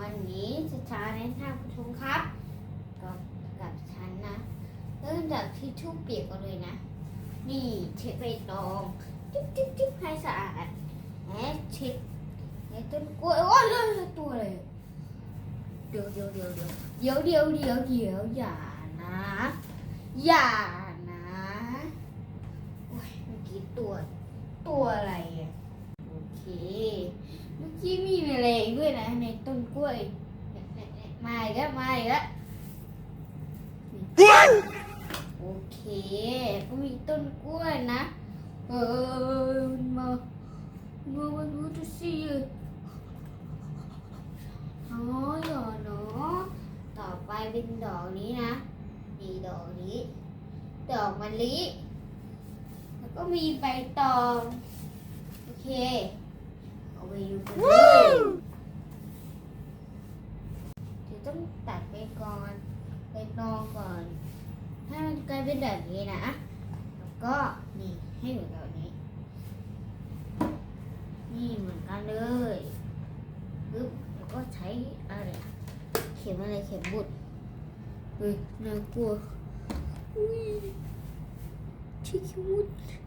วันนี้จะชาในท่าผู้ชมครับ กับกับฉันนะ เริ่มจากทิชชู่เปียกก่อนเลยนะ นี่เช็ดใบตองจิ๊บจิ๊บจิ๊บให้สะอาดแหมเช็ดในต้นกล้วยโอ้ยเลือดตัวเลยเดี๋ยวเดี๋ยวเดี๋ยวเดี๋ยวเดี๋ยวเดี๋ยวเดี๋ยวเดี๋ยวอย่านะ อย่านะโอ้ยเมื่อกี้ตัวตัวอะไรอะโอเค เมื่อกี้มีแมลงด้วยนะในต้น กล้วยเนี่ยเนี่ยเนี่ยมาอีกแล้วมาอีกแล้วโอเคก็มีต้นกล้วยนะเออมามามาดูดูสิอ๋อหยอเนาะต่อไปเป็นดอกนี้นะนี่ดอกนี้ดอกมะลิแล้วก็มีใบตองโอเคเอาไปดูกันเลยเดี๋ยว ต้องตัดไปก่อน ไปตองก่อนให้มันกลายเป็นแบบนี้นะแล้วก็นี่ให้เหมือนแบบนี้ นี่เหมือนกันเลยปึ๊บแล้วก็ใช้อะไรเข็มอะไรเข็มบุดเฮ้ยน่ากลัวอุ้ยใช้เข็ม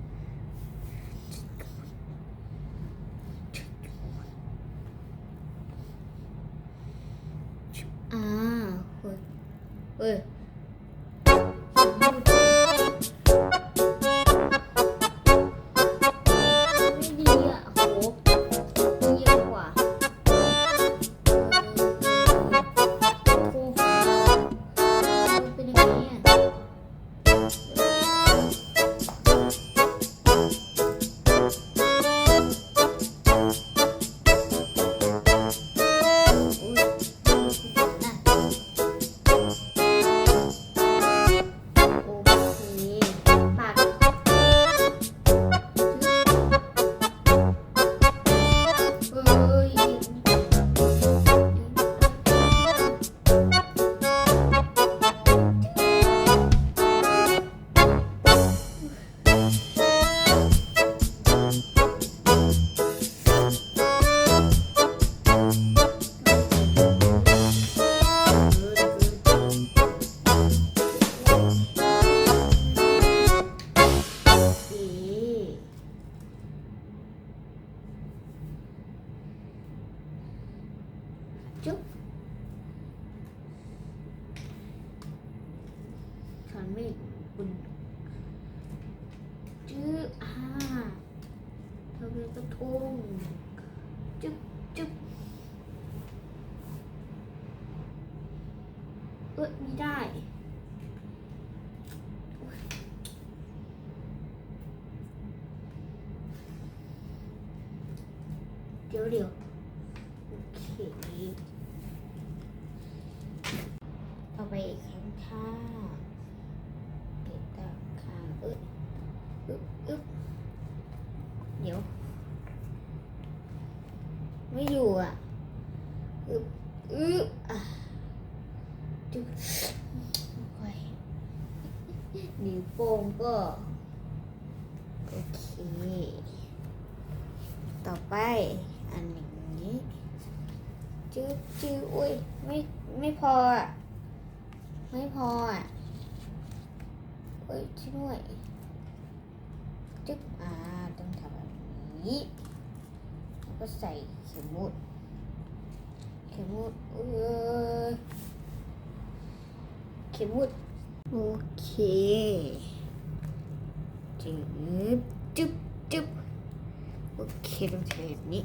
จุ๊บฉันไม่คุณจื้ออ่าเธอเป็นกระทงจุ๊บจุ๊บเอ้ยไม่ได้เดี๋ยวเดี๋ยวโอเคเอาไปอีกครั้งค่ะเก็บตาค่ะอึ๊บอึ๊บอึ๊บเดี๋ยว ไม่อยู่อะอึ๊บอึ๊บอะจุ๊บไม่ค่อย นิ้วโป้งก็ โอเค ต่อไปอันนี้จื้อจื้ออุ้ยไม่ไม่พออะ ไม่พออะเอ้ยช่วยจึ๊บอ่าต้องทำแบบนี้แล้วก็ใส่เข็มมุดเข็มมุดเออเข็มมุด โอเคจึ๊บจึ๊บจึ๊บโอเคต้องใช้แบบนี้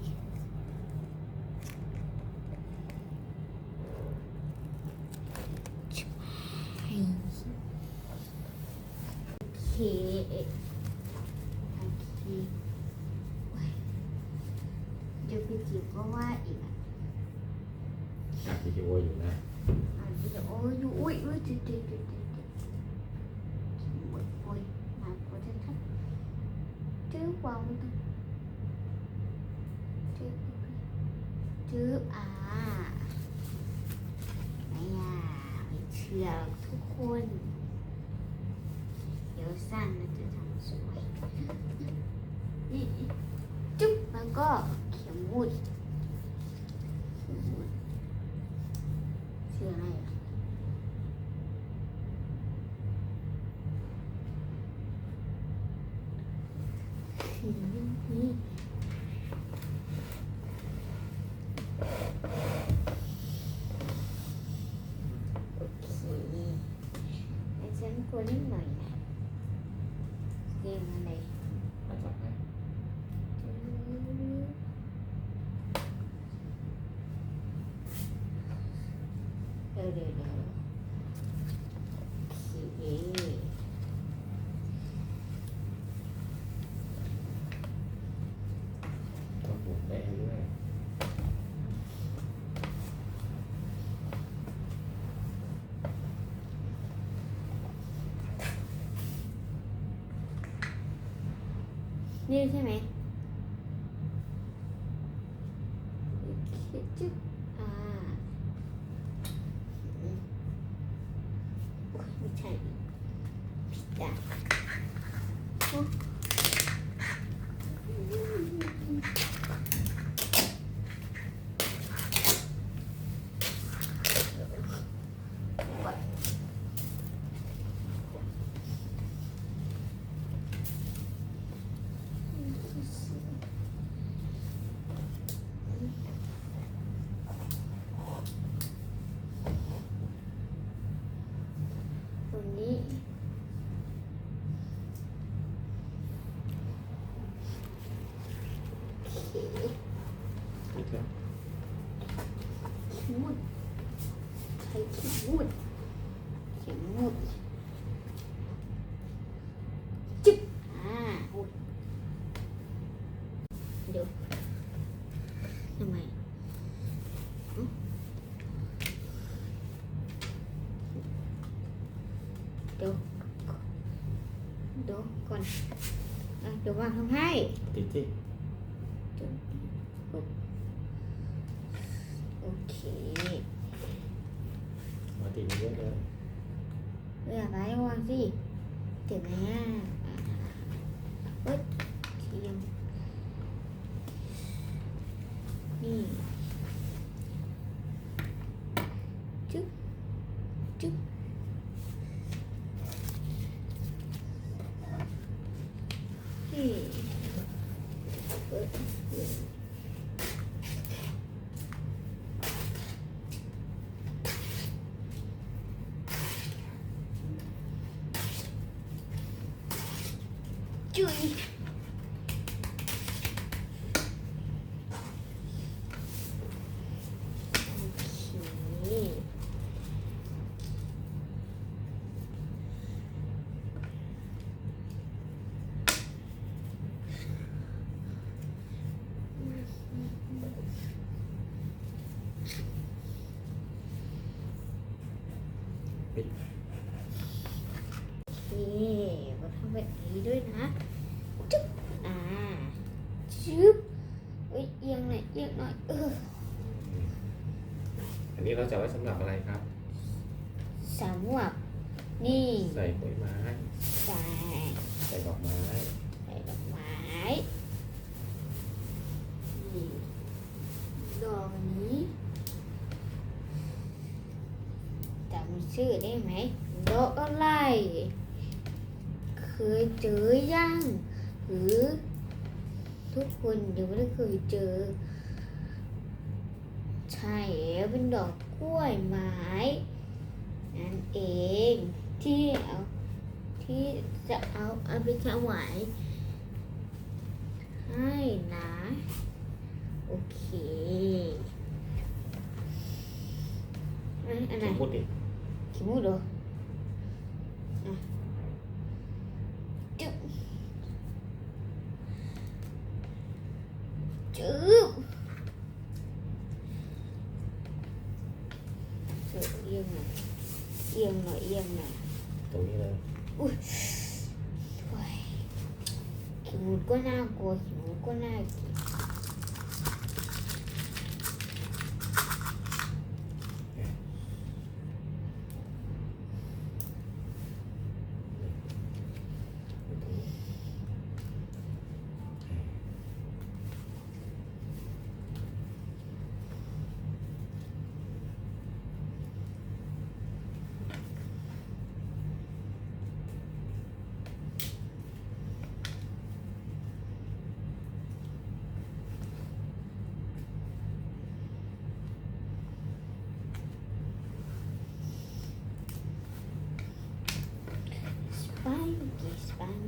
โอเคโอเคโอ้ยเดี๋ยวพี่จิ๋วก็ว่าอีกอะจับวิดีโอยู่นะอ่านวิดีโออยู่อุ้ยอุ้ยจุดจุดจุด วางตังจื๊บอ่าไม่ยะไม่เชื่อทุกคน เดี๋ยวสั้นมันจะทำสวยจุ๊บแล้วก็เขียนมุ้น เกมอะไรมาจับให้เดี๋ยวเดี๋ยวเดี๋ยวโอเค ต้องหมุนแป้งด้วย นี่ใช่ไหมโอเคจุ๊บอ่าอืมโอ้ยไม่ใช่ผิดอะโอ้ตรงนี้ นิดเดียว ขีมุดใช้ขีมุดขีมุดจึ๊บอ่าอุดเดี๋ยวทำไมอืมเดี๋ยวเดี๋ยวก่อนอะเดี๋ยววางทำให้ติดที่ มาติดเยอะเลยเลือกไว้วางสิเจ็บไหมอะอะเฮ้ยเทียมนี่จึ๊บจึ๊บนี่เปิด เเราจะไว้สำหรับอะไรครับสามหวับนี่ใส่ปุ๋ยไม้ ใส่ใส่ดอกไม้ใส่ดอกไม้นี่ดอกอันนี้จำชื่อได้ไหมดอกอะไรเคยเจอยังหรือ ทุกคนยังไม่ได้เคยเจอ ใช่แล้วเป็นดอกกล้วยไม้นั่นเองที่เอาที่จะเอาเอาไปถวายให้นะ โอเคเอ้ยอันไหนสมมติดิขีมูดเหรออะจึ๊บจึ๊บ ออเอียงหน่อยเอียงหน่อยเอียงหน่อยตรงนี้เลยอุ้ยโอ้ยขีมูดก็น่ากลัวขีมูดก็น่าเกลี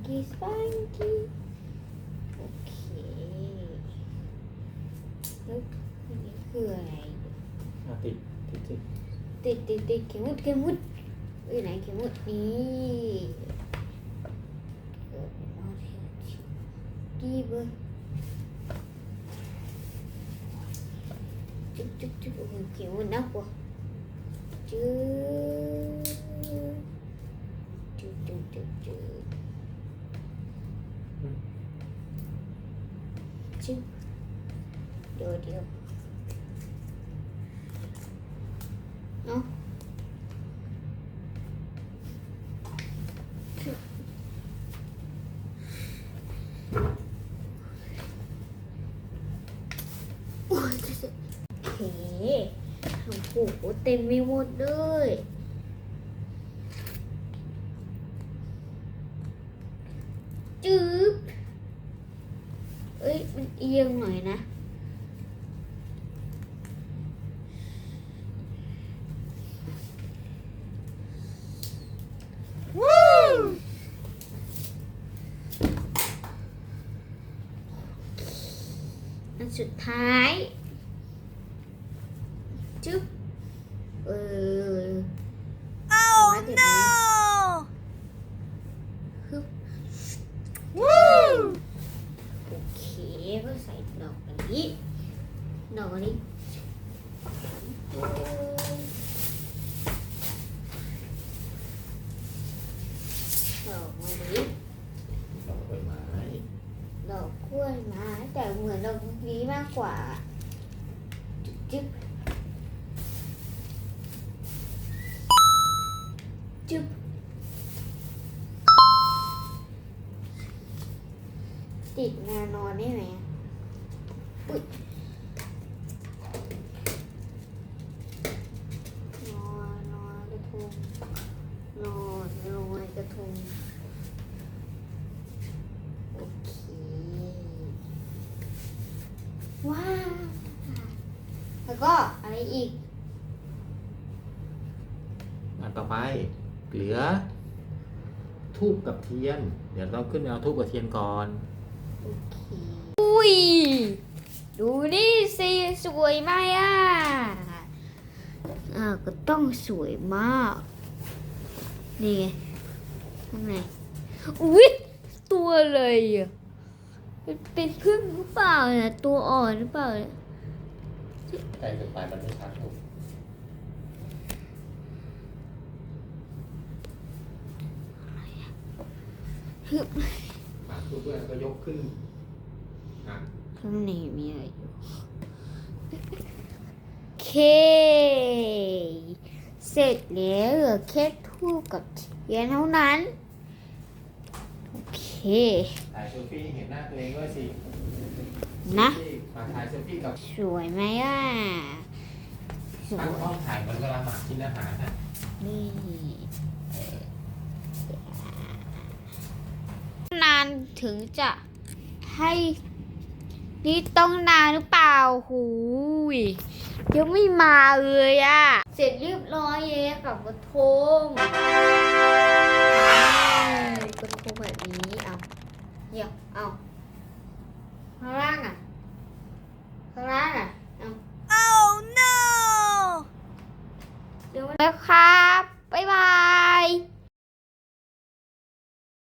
กี้สปังกี้โอเคแล้วอันนี้คืออะไรอะติดติดติดติด จุ๊บเดี๋ยวเดี๋ยวเนาะโอ้ยจะเสร็จโอเคโอ้โหเต็มไปหมดเลย เอียงหน่อยนะอันสุดท้ายจุ๊บเออ Oh Why did no! ดอกอันนี้ดอกอันนี้ดอกอันนี้ดอก แล้วก็อะไรอีก อันต่อไปเหลือทูบกับเทียน เดี๋ยวเราขึ้นไปเอาทูบกับเทียนก่อนโอเคอุ้ยดูนี่สิสวยไหมอะอ่าก็ต้องสวยมาก นี่ไงข้างในอุ๊ยตัวเลยอะเป็นเป็นพึ่งหรือเปล่าเนี่ยตัวอ่อนหรือเปล่าเนี่ย ใกล้เกินไปมันไม่ชัดถูกฮึบปากทูบด้วยแล้วก็ยกขึ้นอะข้างในมีอะไรอยู่โอเค เสร็จแล้วเหลือแค่ทูบกับเทียนเท่านั้น โอเคถ่ายเซลฟี่ให้เห็นหน้าตัวเองด้วยสิ นะ มาถ่ายเซลฟี่กับสวยไหมอะสวตั้งยกล้องถ่ายเหมือนเวลาหมากินอาหารน่ะนี่นานถึงจะให้ นี่ต้องนานหรือเปล่าหูยยังไม่มาเลยอะเสร็จเรียบร้อยแล้วกับกระทงนี่กระทงแบบนี้เอาเดี๋ยวเอาข้างล่างอะ ตรงนั้นอะ Oh no เดี๋ยวแล้ครับ บ๊ายบาย